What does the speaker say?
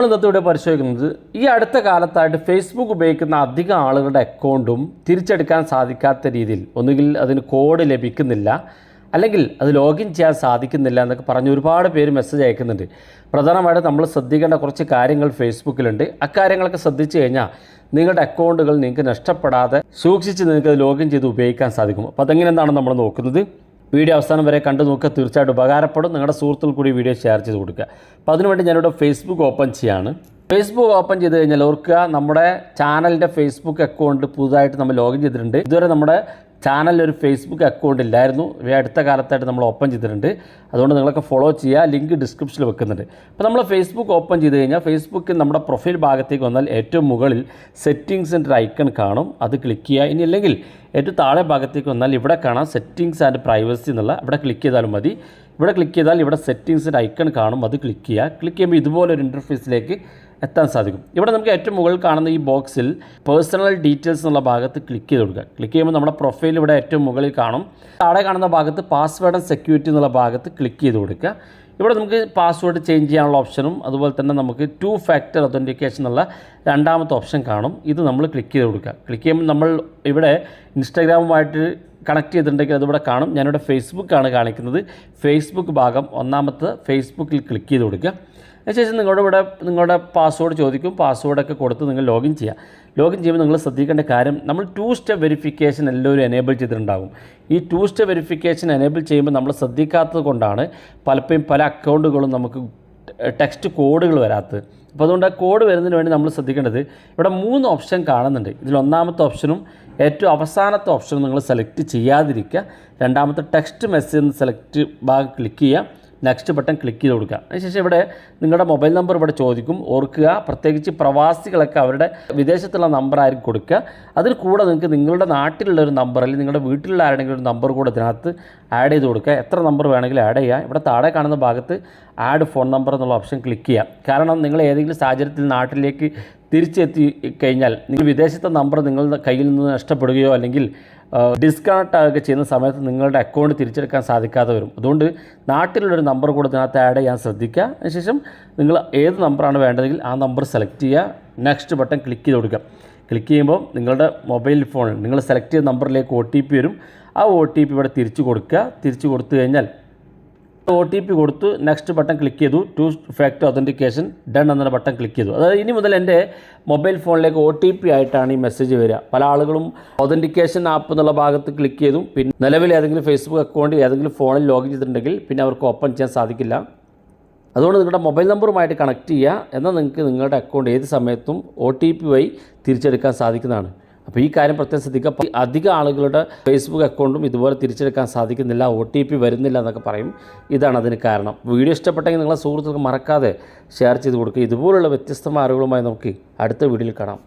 ഇവിടെ പരിശോധിക്കുന്നത് ഈ അടുത്ത കാലത്തായിട്ട് ഫേസ്ബുക്ക് ഉപയോഗിക്കുന്ന അധികം ആളുകളുടെ അക്കൗണ്ടും തിരിച്ചെടുക്കാൻ സാധിക്കാത്ത രീതിയിൽ ഒന്നുകിൽ അതിന് കോഡ് ലഭിക്കുന്നില്ല അല്ലെങ്കിൽ അത് ലോഗിൻ ചെയ്യാൻ സാധിക്കുന്നില്ല എന്നൊക്കെ പറഞ്ഞ് ഒരുപാട് പേര് മെസ്സേജ് അയക്കുന്നുണ്ട്. പ്രധാനമായിട്ട് നമ്മൾ ശ്രദ്ധിക്കേണ്ട കുറച്ച് കാര്യങ്ങൾ ഫേസ്ബുക്കിലുണ്ട് അക്കാര്യങ്ങളൊക്കെ ശ്രദ്ധിച്ചു കഴിഞ്ഞാൽ നിങ്ങളുടെ അക്കൗണ്ടുകൾ നിങ്ങൾക്ക് നഷ്ടപ്പെടാതെ സൂക്ഷിച്ച് നിങ്ങൾക്ക് അത് ലോഗിൻ ചെയ്ത് ഉപയോഗിക്കാൻ സാധിക്കും. അപ്പോൾ അതെങ്ങനെന്താണ് നമ്മൾ നോക്കുന്നത്? വീഡിയോ അവസാനം വരെ കണ്ടു നോക്കുക. തീർച്ചയായിട്ടും ഉപകാരപ്പെടും. നിങ്ങളുടെ സുഹൃത്തുക്കൾ കൂടി വീഡിയോ ഷെയർ ചെയ്ത് കൊടുക്കുക. അപ്പോൾ അതിനുവേണ്ടി ഞാനിവിടെ ഫേസ്ബുക്ക് ഓപ്പൺ ചെയ്യാണ്. ഫേസ്ബുക്ക് ഓപ്പൺ ചെയ്ത് കഴിഞ്ഞാൽ ഓർക്കുക നമ്മുടെ ചാനലിന്റെ ഫേസ്ബുക്ക് അക്കൗണ്ട് പുതുതായിട്ട് നമ്മൾ ലോഗിൻ ചെയ്തിട്ടുണ്ട്. ഇതുവരെ നമ്മുടെ ചാനലിൽ ഒരു ഫേസ്ബുക്ക് അക്കൗണ്ട് ഇല്ലായിരുന്നു. ഇവയെ അടുത്ത കാലത്തായിട്ട് നമ്മൾ ഓപ്പൺ ചെയ്തിട്ടുണ്ട്. അതുകൊണ്ട് നിങ്ങളൊക്കെ ഫോളോ ചെയ്യുക. ലിങ്ക് ഡിസ്ക്രിപ്ഷനിൽ വെക്കുന്നുണ്ട്. അപ്പോൾ നമ്മൾ ഫേസ്ബുക്ക് ഓപ്പൺ ചെയ്ത് കഴിഞ്ഞാൽ ഫേസ്ബുക്ക് നമ്മുടെ പ്രൊഫൈൽ ഭാഗത്തേക്ക് വന്നാൽ ഏറ്റവും മുകളിൽ സെറ്റിങ്സിന്റെ ഒരു ഐക്കൺ കാണും. അത് ക്ലിക്ക് ചെയ്യുക. ഇനി അല്ലെങ്കിൽ ഏറ്റവും താഴെ ഭാഗത്തേക്ക് വന്നാൽ ഇവിടെ കാണാം സെറ്റിങ്സ് ആൻഡ് പ്രൈവസി എന്നുള്ള. ഇവിടെ ക്ലിക്ക് ചെയ്താലും മതി. ഇവിടെ ക്ലിക്ക് ചെയ്താൽ ഇവിടെ സെറ്റിങ്സിന്റെ ഐക്കൺ കാണും. അത് ക്ലിക്ക് ചെയ്യുക. ക്ലിക്ക് ചെയ്യുമ്പോൾ ഇതുപോലെ ഒരു ഇന്റർഫേസിലേക്ക് എത്താൻ സാധിക്കും. ഇവിടെ നമുക്ക് ഏറ്റവും മുകളിൽ കാണുന്ന ഈ ബോക്സിൽ പേഴ്സണൽ ഡീറ്റെയിൽസ് എന്നുള്ള ഭാഗത്ത് ക്ലിക്ക് ചെയ്ത് കൊടുക്കുക. ക്ലിക്ക് ചെയ്യുമ്പോൾ നമ്മുടെ പ്രൊഫൈൽ ഇവിടെ ഏറ്റവും മുകളിൽ കാണും. താഴെ കാണുന്ന ഭാഗത്ത് പാസ്വേഡ് ആൻഡ് സെക്യൂരിറ്റി എന്നുള്ള ഭാഗത്ത് ക്ലിക്ക് ചെയ്ത് കൊടുക്കുക. ഇവിടെ നമുക്ക് പാസ്വേഡ് ചേഞ്ച് ചെയ്യാനുള്ള ഓപ്ഷനും അതുപോലെ തന്നെ നമുക്ക് ടു ഫാക്ടർ ഒത്തന്റിക്കേഷൻ എന്നുള്ള രണ്ടാമത്തെ ഓപ്ഷൻ കാണും. ഇത് നമ്മൾ ക്ലിക്ക് ചെയ്ത് കൊടുക്കുക. ക്ലിക്ക് ചെയ്യുമ്പോൾ നമ്മൾ ഇവിടെ ഇൻസ്റ്റാഗ്രാമുമായിട്ട് കണക്ട് ചെയ്തിട്ടുണ്ടെങ്കിൽ അതിവിടെ കാണും. ഞാനിവിടെ ഫേസ്ബുക്കാണ് കാണിക്കുന്നത്. ഫേസ്ബുക്ക് ഭാഗം ഒന്നാമത്തെ ഫേസ്ബുക്കിൽ ക്ലിക്ക് ചെയ്ത് കൊടുക്കുക. അതിനുശേഷം നിങ്ങളുടെ ഇവിടെ നിങ്ങളുടെ പാസ്വേഡ് ചോദിക്കും പാസ്വേഡൊക്കെ കൊടുത്ത് നിങ്ങൾ ലോഗിൻ ചെയ്യുക ലോഗിൻ ചെയ്യുമ്പോൾ നിങ്ങൾ ശ്രദ്ധിക്കേണ്ട കാര്യം നമ്മൾ ടു സ്റ്റെപ്പ് വെരിഫിക്കേഷൻ എല്ലാവരും എനേബിൾ ചെയ്തിട്ടുണ്ടാകും. ഈ ടു സ്റ്റെപ്പ് വെരിഫിക്കേഷൻ എനേബിൾ ചെയ്യുമ്പോൾ നമ്മൾ ശ്രദ്ധിക്കാത്തത് കൊണ്ടാണ് പലപ്പോഴും പല അക്കൗണ്ടുകളും നമുക്ക് ടെക്സ്റ്റ് കോഡുകൾ വരാത്തത്. അപ്പോൾ അതുകൊണ്ട് ആ കോഡ് വരുന്നതിന് വേണ്ടി നമ്മൾ ശ്രദ്ധിക്കേണ്ടത് ഇവിടെ മൂന്ന് ഓപ്ഷൻ കാണുന്നുണ്ട്. ഇതിൽ ഒന്നാമത്തെ ഓപ്ഷനും ഏറ്റവും അവസാനത്തെ ഓപ്ഷനും നിങ്ങൾ സെലക്ട് ചെയ്യാതിരിക്കുക. രണ്ടാമത്തെ ടെക്സ്റ്റ് മെസ്സേജ് സെലക്ട് ഭാഗം ക്ലിക്ക് ചെയ്യുക. നെക്സ്റ്റ് ബട്ടൺ ക്ലിക്ക് ചെയ്ത് കൊടുക്കുക. അതിനുശേഷം ഇവിടെ നിങ്ങളുടെ മൊബൈൽ നമ്പർ ഇവിടെ ചോദിക്കും. ഓർക്കുക. പ്രത്യേകിച്ച് പ്രവാസികളൊക്കെ അവരുടെ വിദേശത്തുള്ള നമ്പർ ആയിരിക്കും കൊടുക്കുക. അതിൽ കൂടെ നിങ്ങൾക്ക് നിങ്ങളുടെ നാട്ടിലുള്ള ഒരു നമ്പർ അല്ലെങ്കിൽ നിങ്ങളുടെ വീട്ടിലുള്ള ആരുടെങ്കിലും ഒരു നമ്പർ കൂടെ ഇതിനകത്ത് ആഡ് ചെയ്ത് കൊടുക്കുക. എത്ര നമ്പർ വേണമെങ്കിലും ആഡ് ചെയ്യുക ഇവിടെ താഴെ കാണുന്ന ഭാഗത്ത് ആഡ് ഫോൺ നമ്പർ എന്നുള്ള ഓപ്ഷൻ ക്ലിക്ക് ചെയ്യുക കാരണം നിങ്ങൾ ഏതെങ്കിലും സാഹചര്യത്തിൽ നാട്ടിലേക്ക് തിരിച്ചെത്തി കഴിഞ്ഞാൽ നിങ്ങൾ വിദേശത്തെ നമ്പർ നിങ്ങളുടെ കയ്യിൽ നിന്ന് നഷ്ടപ്പെടുകയോ അല്ലെങ്കിൽ ഡിസ്കണക്ട് ആകുകയൊക്കെ ചെയ്യുന്ന സമയത്ത് നിങ്ങളുടെ അക്കൗണ്ട് തിരിച്ചെടുക്കാൻ സാധിക്കാതെ വരും. അതുകൊണ്ട് നാട്ടിലുള്ളൊരു നമ്പർ കൂടെ ഇതിനകത്ത് ആഡ് ചെയ്യാൻ ശ്രദ്ധിക്കുക. അതിനുശേഷം നിങ്ങൾ ഏത് നമ്പറാണ് വേണ്ടതെങ്കിൽ ആ നമ്പർ സെലക്ട് ചെയ്യുക. നെക്സ്റ്റ് ബട്ടൺ ക്ലിക്ക് ചെയ്ത് കൊടുക്കുക. ക്ലിക്ക് ചെയ്യുമ്പോൾ നിങ്ങളുടെ മൊബൈൽ ഫോണിൽ നിങ്ങൾ സെലക്ട് ചെയ്ത നമ്പറിലേക്ക് ഒ വരും. ആ ഒ ഇവിടെ തിരിച്ചു കൊടുക്കുക. തിരിച്ചു കൊടുത്തു കഴിഞ്ഞാൽ ഒ ടി പി കൊടുത്ത് നെക്സ്റ്റ് ബട്ടൺ ക്ലിക്ക് ചെയ്തു. ടു ഫാക്ടർ ഒതന്റിക്കേഷൻ ഡൺ എന്ന ബട്ടൺ ക്ലിക്ക് ചെയ്തു. അതായത് ഇനി മുതൽ എന്റെ മൊബൈൽ ഫോണിലേക്ക് ഒ ടി പി ആയിട്ടാണ് ഈ മെസ്സേജ് വരിക. പല ആളുകളും ഒതന്റിക്കേഷൻ ആപ്പ് എന്നുള്ള ഭാഗത്ത് ക്ലിക്ക് ചെയ്തു. പിന്നെ നിലവിൽ ഏതെങ്കിലും ഫേസ്ബുക്ക് അക്കൗണ്ട് ഏതെങ്കിലും ഫോണിൽ ലോഗിൻ ചെയ്തിട്ടുണ്ടെങ്കിൽ പിന്നെ അവർക്ക് ഓപ്പൺ ചെയ്യാൻ സാധിക്കില്ല. അതുകൊണ്ട് നിങ്ങളുടെ മൊബൈൽ നമ്പറുമായിട്ട് കണക്ട് ചെയ്യുക. എന്നാൽ നിങ്ങൾക്ക് നിങ്ങളുടെ അക്കൗണ്ട് ഏത് സമയത്തും ഒ ടി പി വഴി തിരിച്ചെടുക്കാൻ സാധിക്കുന്നതാണ്. അപ്പോൾ ഈ കാര്യം പ്രത്യേകം ശ്രദ്ധിക്കുക. അധികം ആളുകളുടെ ഫേസ്ബുക്ക് അക്കൗണ്ടും ഇതുപോലെ തിരിച്ചെടുക്കാൻ സാധിക്കുന്നില്ല ഒ ടി പി വരുന്നില്ല എന്നൊക്കെ പറയും. ഇതാണ് അതിന് കാരണം. വീഡിയോ ഇഷ്ടപ്പെട്ടെങ്കിൽ നിങ്ങളെ സുഹൃത്തുക്കൾക്ക് മറക്കാതെ ഷെയർ ചെയ്ത് കൊടുക്കുക. ഇതുപോലുള്ള വ്യത്യസ്തമായ അറിവുകളുമായി നമുക്ക് അടുത്ത വീഡിയോയിൽ കാണാം.